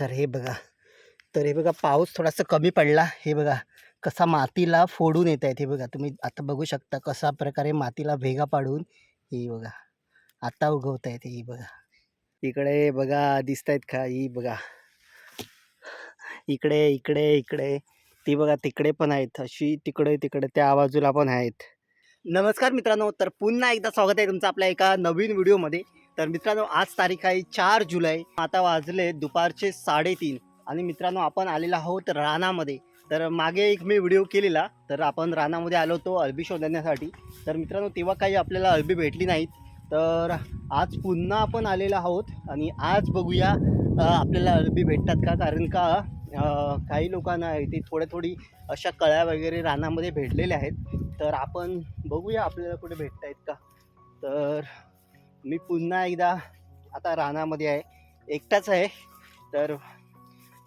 तर हे बघा. तर हे बघा पाऊस थोडासा कमी पडला. हे बघा कसा मातीला फोडून येत आहेत हे बघा. तुम्ही आता बघू शकता कसा प्रकारे मातीला भेगा पाडून ही बघा. आता उगवत आहेत ही बघा. इकडे बघा दिसत आहेत का? ही बघा. इकडे इकडे इकडे. ती बघा तिकडे पण आहेत. अशी तिकडे तिकडे त्या बाजूला पण आहेत. नमस्कार मित्रांनो. तर पुन्हा एकदा स्वागत आहे तुमचं आपल्या एका नवीन व्हिडिओमध्ये. तर मित्रांनो आज तारीख आहे चार जुलै. आता वाजले दुपारचे साडेतीन. आणि मित्रांनो आपण आलेलो आहोत रानामध्ये. तर मागे एक मी व्हिडिओ केलेला. तर आपण रानामध्ये आलो होतो अळबी शोधण्यासाठी. तर मित्रांनो तेव्हा काही आपल्याला अळबी भेटली नाहीत. तर आज पुन्हा आपण आलेलो आहोत. आणि आज बघूया आपल्याला अळबी भेटतात का? कारण का काही लोकांना इथे थोड्या थोडी अशा कळ्या वगैरे रानामध्ये भेटलेल्या आहेत. तर आपण बघूया आपल्याला कुठे भेटत आहेत का? तर मी पुन्हा एकदा आता रानामध्ये आहे. एकटाच आहे. तर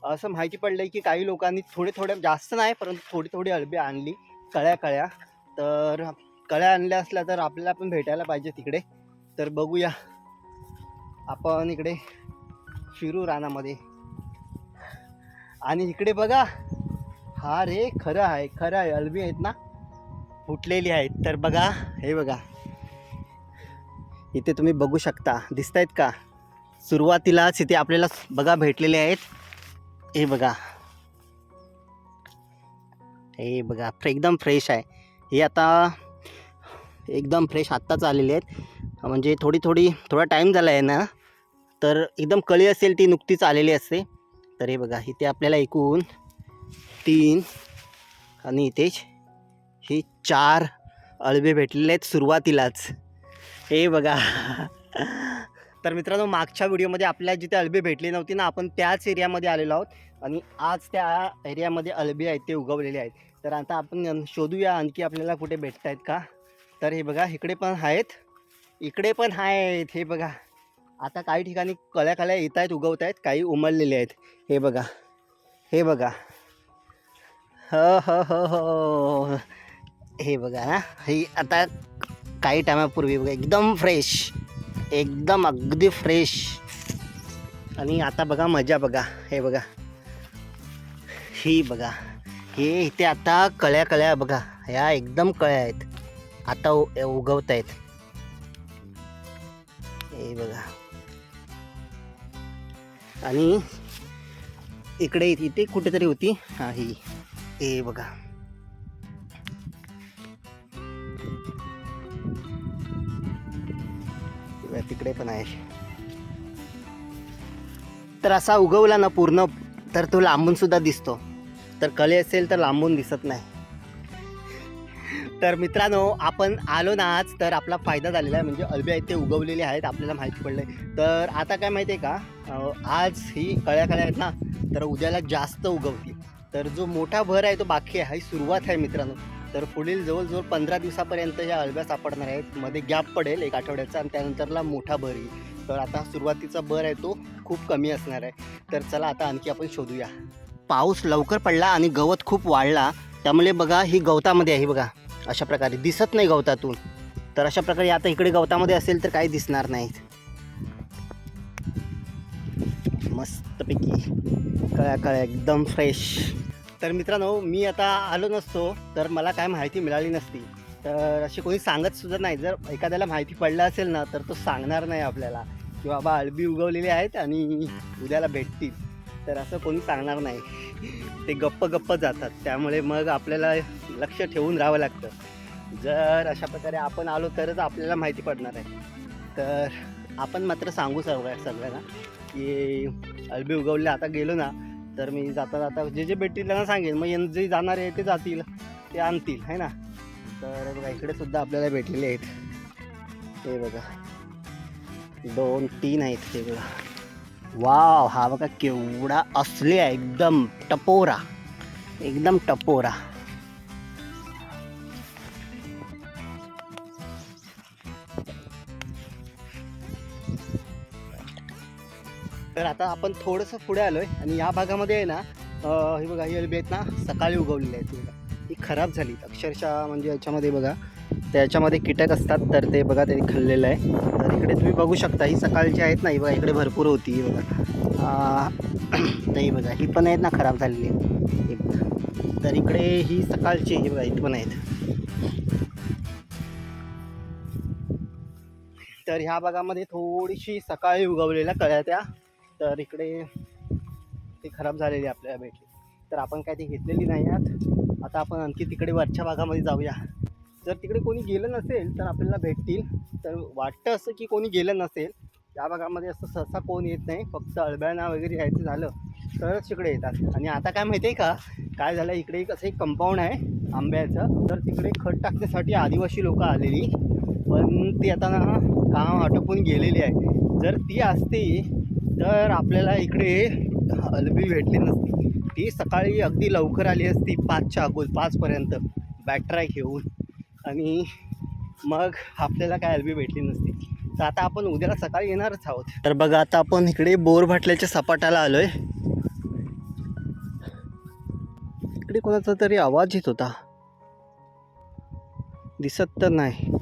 असं माहिती पडलं आहे की काही लोकांनी थोडे थोडे जास्त नाही परंतु थोडी थोडी अळबी आणली. कळ्या कळ्या. तर कळ्या आणल्या असल्या तर आपल्याला पण भेटायला पाहिजे तिकडे. तर बघूया. आपण इकडे फिरू रानामध्ये. आणि इकडे बघा. हा रे खरं आहे खरं आहे. अळबी आहेत ना? फुटलेली आहेत. तर बघा हे बघा. इथे तुम्ही बघू शकता. दिसत आहेत का? सुरुवातीलाच इथे आपल्याला बघा भेटलेले आहेत. हे बघा. हे बघा फ्रे- एकदम फ्रेश आहे. हे आता एकदम फ्रेश आत्ताच आलेले आहेत. म्हणजे थोडी थोडी थोडा टाईम झाला आहे ना? तर एकदम कळी असेल ती नुकतीच आलेली असते. तर हे बघा इथे आपल्याला एकूण तीन आणि इथेच हे चार अळबे भेटलेले आहेत सुरुवातीलाच. हे बघा. तर मित्रांनो मागच्या व्हिडिओमध्ये आपल्याला जिथे अळबी भेटली नव्हती ना आपण त्याच एरियामध्ये आलेलो आहोत. आणि आज त्या एरियामध्ये अळबी आहेत ते उगवलेले आहेत. तर आता आपण शोधूया आणखी आपल्याला कुठे भेटत आहेत का. तर हे बघा इकडे पण आहेत. इकडे पण आहेत हे बघा. आता काही ठिकाणी कळ्या कळ्या येत आहेत उगवत आहेत काही उमललेले आहेत. हे बघा. हे बघा. हो हो हो हो. हे बघा ना हे आता काही टायमापूर्वी बघा एकदम फ्रेश एकदम अगदी फ्रेश आणि आता बघा मजा बघा हे बघा. ही बघा हे इथे आता कळ्या कळ्या बघा ह्या एकदम कळ्या आहेत. आता उ- उगवत आहेत हे बघा. आणि इकडे इथे कुठेतरी होती हा ही. हे बघा. तिकडे पण आहे. तर असा उगवला ना पूर्ण तर तो लांबून सुद्धा दिसतो. तर कले असेल तर लांबून दिसत नाही. तर मित्रांनो आपण आलो ना आज तर आपला फायदा झालेला आहे. म्हणजे अल्बे आहेत ते उगवलेले आहेत आपल्याला माहिती पडलं आहे तर आता काय माहिती आहे का? आज ही कळ्या कळ्या आहेत ना तर उद्याला जास्त उगवतील. तर जो मोठा भर आहे तो बाकी आहे. ही सुरुवात आहे मित्रांनो. तर पुढील जवळजवळ पंधरा दिवसापर्यंत ह्या अळब्या सापडणार आहेत. मध्ये गॅप पडेल एक आठवड्याचा आणि त्यानंतरला मोठा भर येईल. तर आता सुरुवातीचा भर आहे तो खूप कमी असणार आहे. तर चला आता आणखी आपण शोधूया. पाऊस लवकर पडला आणि गवत खूप वाढला. त्यामुळे बघा ही गवतामध्ये आहे बघा. अशा प्रकारे दिसत नाही गवतातून. तर अशा प्रकारे आता इकडे गवतामध्ये असेल तर काही दिसणार नाहीत. मस्तपैकी. कळ्या कळ्या एकदम फ्रेश तर मित्रांनो मी आता आलो नसतो तर मला काय माहिती मिळाली नसती. तर अशी कोणी सांगत सुद्धा नाही. जर एखाद्याला माहिती पडलं असेल ना तर तो सांगणार नाही आपल्याला की बाबा अळबी उगवलेली आहेत आणि उद्याला भेटतील. तर असं कोणी सांगणार नाही. ते गप्प गप्प जातात. त्यामुळे मग आपल्याला लक्ष ठेवून राहावं लागतं. जर अशा प्रकारे आपण आलो तरच आपल्याला माहिती पडणार आहे. तर आपण मात्र सांगू सगळ्या सगळ्यांना की अळबी उगवले आता गेलो ना तर मी जाता जाता जे जे भेटतील त्यांना सांगेन मग जे जाणारे आहे ते जातील ते आणतील है ना? तर बघा इकडे सुद्धा आपल्याला भेटलेले आहेत. हे बघा. दोन तीन आहेत ते बघा. वाव हा बघा केवढा असले आहे. एकदम टपोरा. एकदम टपोरा. तर आता आपण थोडंसं पुढे आलोय आणि या भागामध्ये आहे ना हे बघा ही अळबी आहेत ना सकाळी उगवलेली आहेत बघा. ही खराब झाली. अक्षरशः म्हणजे याच्यामध्ये बघा त्याच्यामध्ये कीटक असतात तर ते बघा ते खाल्लेलं आहे. तर इकडे तुम्ही बघू शकता ही सकाळची आहेत ना ही बघा इकडे भरपूर होती ही बघा. नाही तर ही बघा ही पण आहेत ना खराब झालेली आहेत. तर इकडे ही सकाळची ही बघा इथं पण आहेत. तर ह्या भागामध्ये थोडीशी सकाळी उगवलेल्या कळ्या त्या. तर इकडे ती खराब झालेली आपल्याला भेटली. तर आपण काय ती घेतलेली नाही आहात आता आपण आणखी तिकडे वरच्या भागामध्ये जाऊया. जर तिकडे कोणी गेलं नसेल तर आपल्याला भेटतील. तर वाटतं असं की कोणी गेलं नसेल या भागामध्ये असं सहसा कोण येत नाही. फक्त अळब्याना वगैरे यायचं झालं तरच तिकडे येतात. आणि आता काय माहिती आहे का? काय झालं? इकडे एक असं एक कंपाऊंड आहे आंब्याचं. तर तिकडे खत टाकण्यासाठी आदिवासी लोकं आलेली. पण ती आता ना काम आटोपून गेलेली आहे. जर ती असती तर आपल्याला इकडे अलबी भेटली नसती. ती सकाळी अगदी लवकर आली असती पाचच्या अगोद पाचपर्यंत. बॅटरा घेऊन. आणि मग आपल्याला काय अलबी भेटली नसती. तर आता आपण उद्याला सकाळी येणारच आहोत. तर बघा आता आपण इकडे बोर भाटल्याच्या सपाटाला आलोय. इकडे कोणाचा तरी आवाज येत होता. दिसत तर नाही.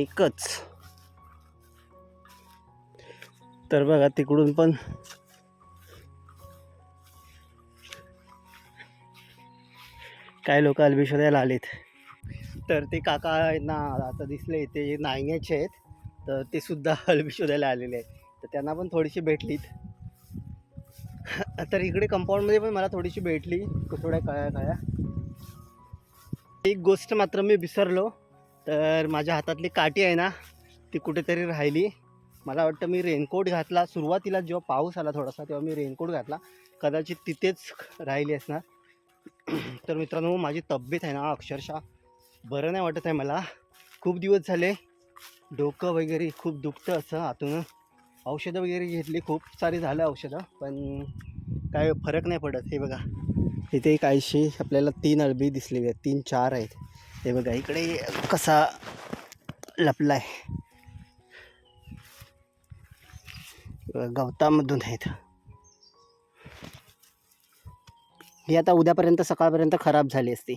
एकच. तर बघा तिकडून पण काही लोक अलबी आलेत. तर ते काका ना आता दिसले ते नायण्याचे आहेत. तर ते सुद्धा अलबी आलेले आहेत. तर त्यांना पण थोडीशी भेटलीत. तर इकडे कंपाऊंडमध्ये पण मला थोडीशी भेटली थोड्या काळ्या काळ्या एक गोष्ट मात्र मी विसरलो. तर माझ्या हातातली काठी आहे ना ती कुठेतरी राहिली. मला वाटतं मी रेनकोट घातला. सुरुवातीला जेव्हा पाऊस आला थोडासा तेव्हा मी रेनकोट घातला. कदाचित तिथेच राहिली असणार. तर मित्रांनो माझी तब्येत आहे ना अक्षरशः बरं नाही वाटत आहे मला. खूप दिवस झाले डोकं वगैरे खूप दुखतं असं आतून. औषधं वगैरे घेतली खूप सारी झालं औषधं पण काय फरक नाही पडत. हे बघा इथे काहीशी आपल्याला तीन अळबी दिसलेली आहेत तीन चार आहेत. हे बघा इकडे कसा लपला आहे गवतामधून आहेत. ही आता उद्यापर्यंत सकाळपर्यंत खराब झाली असती.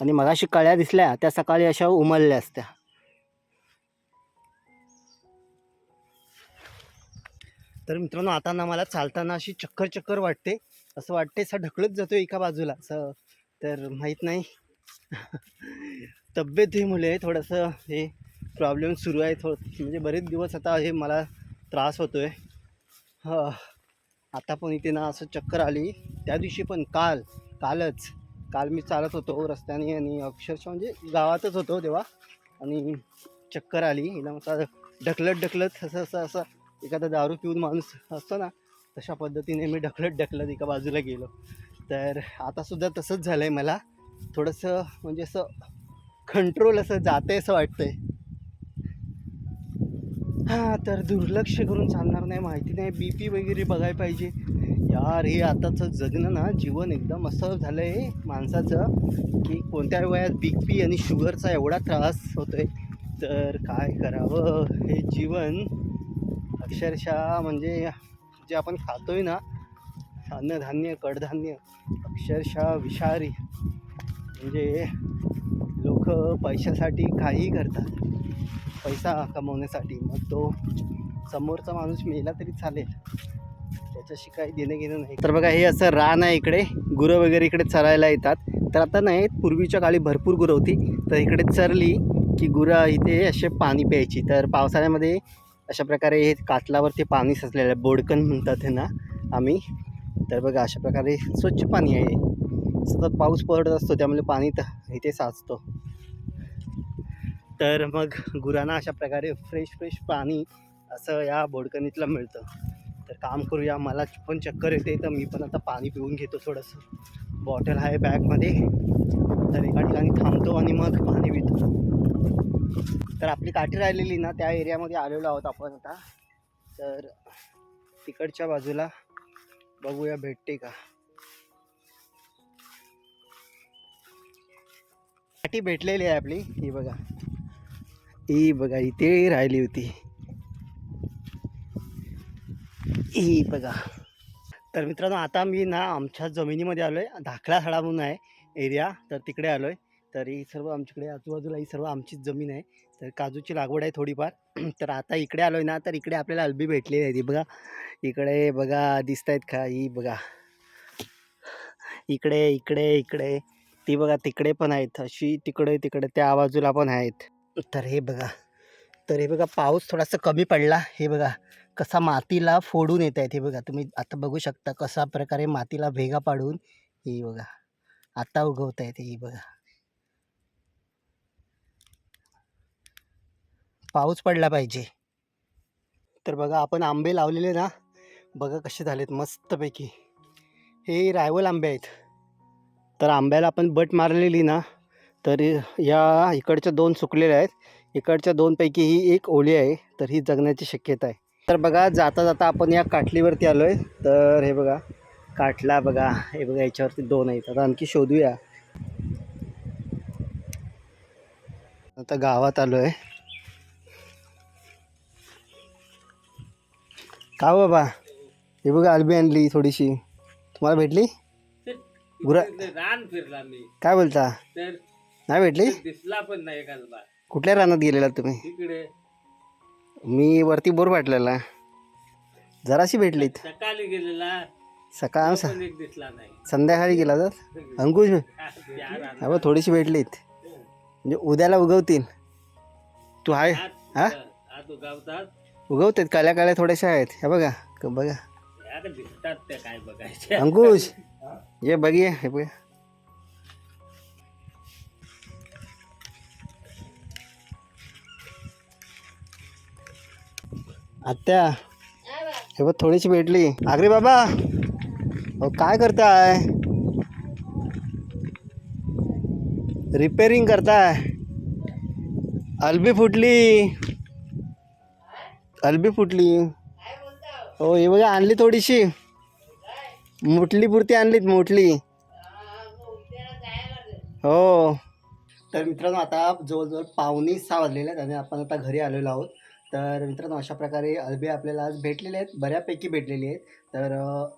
आणि मगाशी कळ्या दिसल्या त्या सकाळी अशा उमलल्या असत्या. तर मित्रांनो आता ना मला चालताना अशी चक्कर चक्कर वाटते. असं वाटते असं ढकलत जातो एका बाजूला. असं तर माहीत नाही. तब्येतीमुळे थोडंसं हे प्रॉब्लेम सुरू आहे थोडं म्हणजे बरेच दिवस आता हे मला त्रास होतो आहे आता पण इथे ना असं चक्कर आली. त्या दिवशी पण काल कालच काल मी चालत होतो रस्त्याने आणि अक्षरशः म्हणजे गावातच होतो तेव्हा. आणि चक्कर आली हिला असं ढकलत ढकलत असं असं असं एखादा दारू पिऊन माणूस असतो ना तशा पद्धतीने मी ढकलत ढकलत एका बाजूला गेलो. तर आतासुद्धा तसंच झालं आहे मला. थोडंसं म्हणजे असं कंट्रोल असं जाते असं वाटतंय. हां तर दुर्लक्ष करून चालणार नाही माहिती नाही. बी पी वगैरे बघायला पाहिजे. यार हे आताचं जगणं ना जीवन एकदम असं झालं आहे माणसाचं की कोणत्या वयात बी पी आणि शुगरचा एवढा त्रास होतो आहे तर काय करावं? हे जीवन अक्षरशः म्हणजे जे आपण खातोय ना अन्नधान्य कडधान्य अक्षरशः विषारी. म्हणजे लोक पैशासाठी काहीही करतात. पैसा कमवण्यासाठी. मग तो समोरचा माणूस मेला तरी चालेल. त्याच्याशी काही देणं घेणं नाही. तर बघा हे असं रान आहे इकडे. गुरं वगैरे इकडे चरायला येतात. तर आता नाही पूर्वीच्या काळी भरपूर गुरं होती. तर इकडे चरली की गुरं इथे असे पाणी प्यायची. तर पावसाळ्यामध्ये अशा प्रकारे हे कातलावरती पाणी साचलेलं आहे. बोडकन म्हणतात ना आम्ही. तर बघा अशा प्रकारे स्वच्छ पाणी आहे. सतत पाऊस पडत असतो त्यामुळे पाणी तर इथे साचतो. तर मग गुरांना अशा प्रकारे फ्रेश फ्रेश पाणी असं या बोडकणीतलं मिळतं. तर काम करूया मला पण चक्कर येते तर मी पण आता पाणी पिऊन घेतो थोडंसं. बॉटल आहे बॅगमध्ये. तर एका ठिकाणी थांबतो आणि मग पाणी पितो. तर आपली काठी राहिलेली ना त्या एरियामध्ये आलेलो आहोत आपण आता. तर तिकडच्या बाजूला बघूया भेटते का? काठी भेटलेली आहे आपली. ही बघा. ही बघा इथे राहिली होती. ही बघा. तर मित्रांनो आता मी ना आमच्या जमिनीमध्ये आलो आहे धाकला थडा म्हणून आहे एरिया. तर तिकडे आलो आहे तर ही सर्व आमच्याकडे आजूबाजूला ही सर्व आमचीच जमीन आहे. तर काजूची लागवड आहे थोडीफार. तर आता इकडे आलो आहे ना तर इकडे आपल्याला अल्बी भेटलेली आहे. ती बघा. इकडे बघा दिसत आहेत का? ही बघा. इकडे इकडे इकडे. ती बघा तिकडे पण आहेत. अशी तिकडे तिकडे त्या बाजूला पण आहेत. तर हे बघा. तर हे बघा पाऊस थोडासा कमी पडला. हे बघा कसा मातीला फोडून येत आहेत हे बघा. तुम्ही आता बघू शकता कसा प्रकारे मातीला भेगा पाडून हे बघा. आता उगवत आहेत हे बघा. पाऊस पडला पाहिजे. तर बघा आपण आंबे लावलेले ना बघा कसे झालेत मस्तपैकी. हे रायवल आंबे आहेत. तर आंब्याला आपण बट मारलेली ना तर या इकडच्या दोन सुकलेल्या आहेत. इकडच्या दोनपैकी ही एक ओली आहे तर ही जगण्याची शक्यता आहे. तर बघा जाता जाता आपण या काटलीवरती आलो आहे तर हे बघा काठला बघा हे बघा याच्यावरती दोन आहेत. आता आणखी शोधूया. आता गावात आलो आहे का हो बाबा? हे बघा आलबी आणली थोडीशी. तुम्हाला भेटली? गुरा रान फिरला मी. काय बोलता? तर नाही भेटली? दिसला पण नाही कसला कुठल्या रानात गेलेला तुम्ही? तिकडे मी वरती बोर वाटलेला जराशी भेटलीत. सकाळी गेलेला. सकाळ पण एक दिसला नाही. संध्याकाळी गेला तर? अंकुश? त्या रानात. बघ थोडीशी भेटलीत. म्हणजे उद्याला उगवतील. तू आहे हा? आत उगावतात. उगवतात. काळ्या काळ्या थोड्याशा आहेत. हे बघा. क- बघा. आता दिसतात त्या काय बघायचे अंकुश! ये बघिये हे बघ आत्या हे बघ, थोडीशी भेटली. आगरे बाबा, अहो, काय करताय? रिपेरिंग करताय. अल्बी फुटली. अलबी फुटली. हो, हे बघा, आणली थोडीशी. मोठली पुरती आणलीत मोठली. हो. तर मित्रांनो आता जवळजवळ पावणे सहा वाजलेले आहेत आणि आपण आता घरी आलेलो आहोत. तर मित्रांनो अशा प्रकारे अलबे आपल्याला आज भेटलेले आहेत बऱ्यापैकी भेटलेले आहेत. तर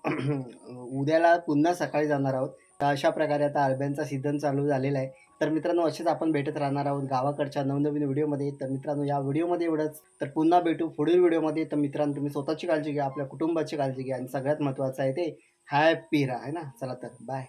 उद्याला पुन्हा सकाळी जाणार आहोत. तर अशा प्रकारे आता अलब्यांचा सीझन चालू झालेला आहे. तर मित्रांनो असेच आपण भेटत राहणार आहोत गावाकडच्या नवनवीन व्हिडिओमध्ये. तर मित्रांनो या व्हिडिओमध्ये एवढंच. तर पुन्हा भेटू पुढील व्हिडिओमध्ये. तर मित्रांनो तुम्ही स्वतःची काळजी घ्या आपल्या कुटुंबाची काळजी घ्या आणि सगळ्यात महत्त्वाचं आहे ते हॅपी राहा है ना? चला तर बाय